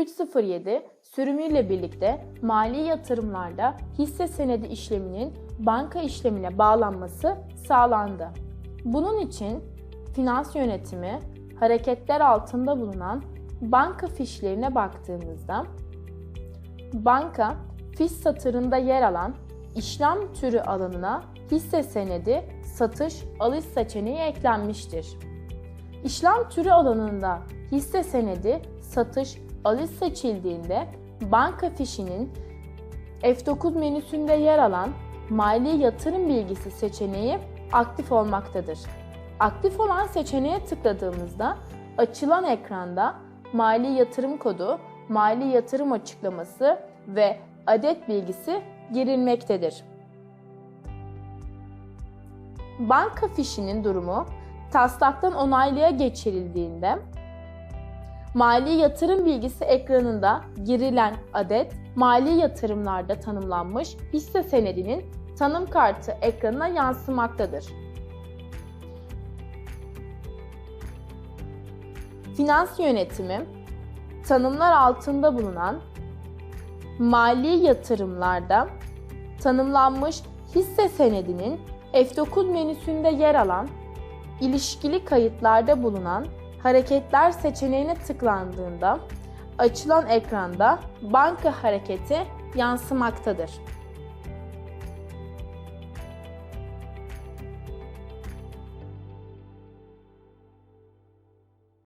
307 sürümüyle birlikte mali yatırımlarda hisse senedi işleminin banka işlemine bağlanması sağlandı. Bunun için finans yönetimi hareketler altında bulunan banka fişlerine baktığımızda banka fiş satırında yer alan işlem türü alanına hisse senedi satış alış seçeneği eklenmiştir. İşlem türü alanında hisse senedi satış alış seçildiğinde banka fişinin F9 menüsünde yer alan mali yatırım bilgisi seçeneği aktif olmaktadır. Aktif olan seçeneğe tıkladığımızda açılan ekranda mali yatırım kodu, mali yatırım açıklaması ve adet bilgisi girilmektedir. Banka fişinin durumu taslaktan onaylıya geçirildiğinde mali yatırım bilgisi ekranında girilen adet mali yatırımlarda tanımlanmış hisse senedinin tanım kartı ekranına yansımaktadır. Finans yönetimi tanımlar altında bulunan mali yatırımlarda tanımlanmış hisse senedinin F9 menüsünde yer alan ilişkili kayıtlarda bulunan hareketler seçeneğine tıklandığında açılan ekranda banka hareketi yansımaktadır.